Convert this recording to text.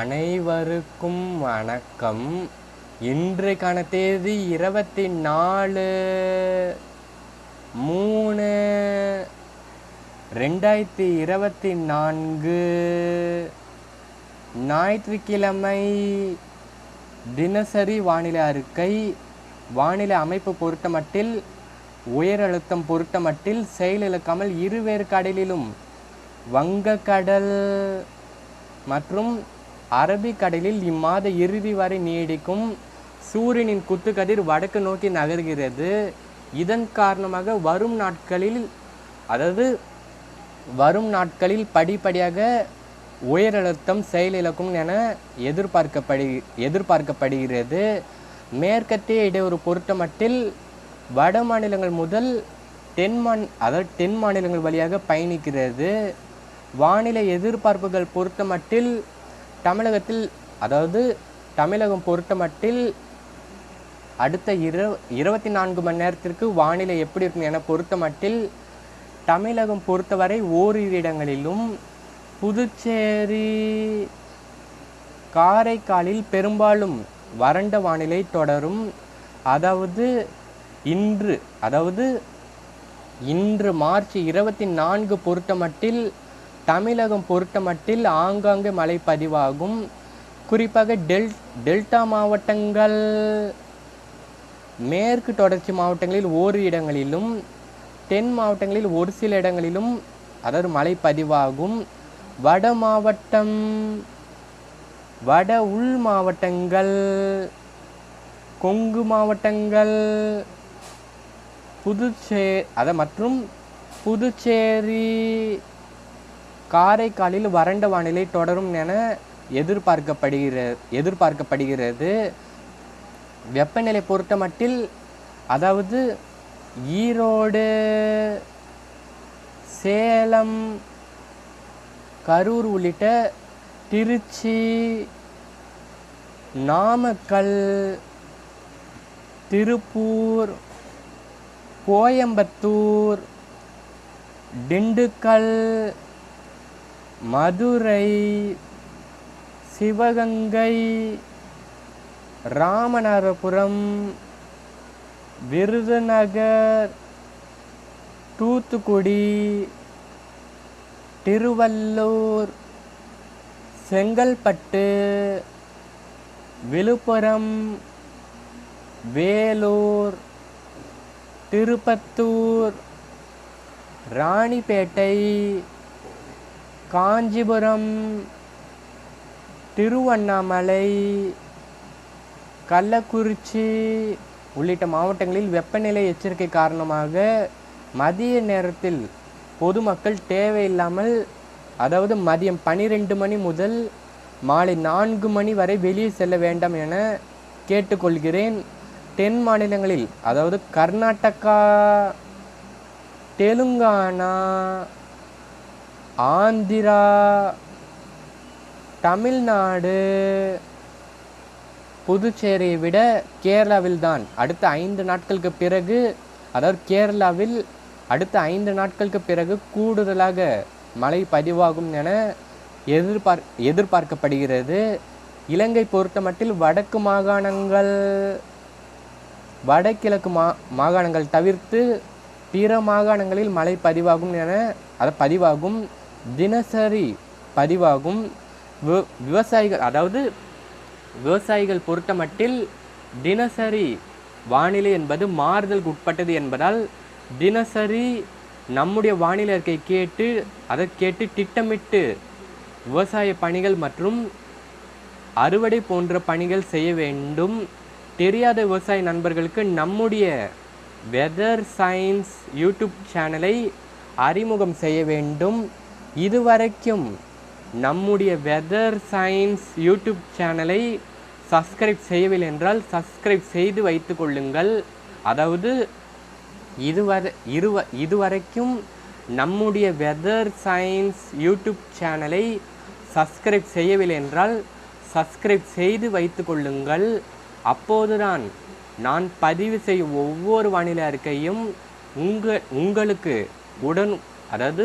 அனைவருக்கும் வணக்கம். இன்றைக்கான தேதி இருபத்தி நாலு மூணு ரெண்டாயிரத்தி இருபத்தி நான்கு. ஞாயிற்றுக்கிழமை தினசரி வானிலை அறிக்கை வானிலை அமைப்பு பொருட்டமட்டில் உயர் அழுத்தம் பொறுத்தமட்டில் செயலிழக்காமல் இருவேறு கடலிலும் வங்கக்கடல் மற்றும் அரபிக்கடலில் இம்மாத இறுதி வரை நீடிக்கும் சூரியனின் குத்துக்கதிர் வடக்கு நோக்கி நகர்கிறது. இதன் காரணமாக வரும் நாட்களில் அதாவது வரும் நாட்களில் படிப்படியாக உயரழுத்தம் செயலிழக்கும் என எதிர்பார்க்கப்படு எதிர்பார்க்கப்படுகிறது. மேற்கத்திய இடையூறு பொருத்தமட்டில் வட மாநிலங்கள் முதல் தென் மாந் அதாவது தென் மாநிலங்கள் வழியாக பயணிக்கிறது. வானிலை எதிர்பார்ப்புகள் பொறுத்தமட்டில் தமிழகத்தில் அதாவது தமிழகம் பொறுத்தமட்டில் அடுத்த இரு இருபத்தி நான்கு மணி நேரத்திற்கு வானிலை எப்படி இருக்கும் என பொறுத்தமட்டில் தமிழகம் பொறுத்தவரை ஓரிரு இடங்களிலும் புதுச்சேரி காரைக்காலில் பெரும்பாலும் வறண்ட வானிலை தொடரும். அதாவது இன்று அதாவது இன்று மார்ச் இருபத்தி நான்கு பொறுத்தமட்டில் தமிழகம் பொறுத்தமட்டில் ஆங்காங்கே மழை பதிவாகும். குறிப்பாக டெல் டெல்டா மாவட்டங்கள் மேற்கு தொடர்ச்சி மாவட்டங்களில் ஓரு இடங்களிலும் தென் மாவட்டங்களில் ஒரு சில இடங்களிலும் அதாவது மழை பதிவாகும். வட மாவட்டம் வட உள் மாவட்டங்கள் கொங்கு மாவட்டங்கள் புதுச்சே அத மற்றும் புதுச்சேரி காரைக்காலில் வறண்ட வானிலை தொடரும் என எதிர்பார்க்கப்படுகிற எதிர்பார்க்கப்படுகிறது. வெப்பநிலை பொறுத்தமட்டில் அதாவது ஈரோடு சேலம் கரூர் உள்ளிட்ட திருச்சி நாமக்கல் திருப்பூர் கோயம்புத்தூர் திண்டுக்கல் மதுரை சிவகங்கை ராமநாதபுரம் விருதுநகர் தூத்துக்குடி திருவள்ளூர் செங்கல்பட்டு விழுப்புரம் வேலூர் திருப்பத்தூர் ராணிப்பேட்டை காஞ்சிபுரம் திருவண்ணாமலை கள்ளக்குறிச்சி உள்ளிட்ட மாவட்டங்களில் வெப்பநிலை எச்சரிக்கை காரணமாக மதிய நேரத்தில் பொதுமக்கள் தேவையில்லாமல் அதாவது மதியம் பனிரெண்டு மணி முதல் மாலை நான்கு மணி வரை வெளியே செல்ல வேண்டாம் என கேட்டுக்கொள்கிறேன். தென் மாநிலங்களில் அதாவது கர்நாடகா தெலுங்கானா ஆந்திரா தமிழ்நாடு புதுச்சேரியை விட கேரளாவில் தான். அடுத்த ஐந்து நாட்களுக்கு பிறகு அதாவது கேரளாவில் அடுத்த ஐந்து நாட்களுக்கு பிறகு கூடுதலாக மழை பதிவாகும் என எதிர்பார்க் எதிர்பார்க்கப்படுகிறது. இலங்கை பொறுத்தமட்டில் வடக்கு மாகாணங்கள் வடகிழக்கு மா மாகாணங்கள் தவிர்த்து பிற மாகாணங்களில் மழை பதிவாகும் என அது பதிவாகும் தினசரி பதிவாகும் வி- விவசாயிகள் அதாவது விவசாயிகள் பொறுத்தமட்டில் தினசரி வானிலை என்பது மாறுதலுக்கு உட்பட்டது என்பதால் தினசரி நம்முடைய வானிலை அறிக்கை கேட்டு அதை கேட்டு திட்டமிட்டு விவசாய பணிகள் மற்றும் அறுவடை போன்ற பணிகள் செய்ய வேண்டும். தெரியாத விவசாய நண்பர்களுக்கு நம்முடைய வெதர் சயின்ஸ் யூடியூப் சேனலை அறிமுகம் செய்ய வேண்டும். இதுவரைக்கும் நம்முடைய வெதர் சயின்ஸ் யூடியூப் சேனலை சப்ஸ்கிரைப் செய்யவில்லை என்றால் சப்ஸ்கிரைப் செய்து வைத்து கொள்ளுங்கள். அதாவது இதுவரை இருவ இதுவரைக்கும் நம்முடைய வெதர் சயின்ஸ் யூடியூப் சேனலை சப்ஸ்கிரைப் செய்யவில்லை என்றால் சப்ஸ்கிரைப் செய்து வைத்து கொள்ளுங்கள். அப்போதுதான் நான் பதிவு செய்யும் ஒவ்வொரு வானிலை அறிக்கையும் உங்க உங்களுக்கு உடன் அதாவது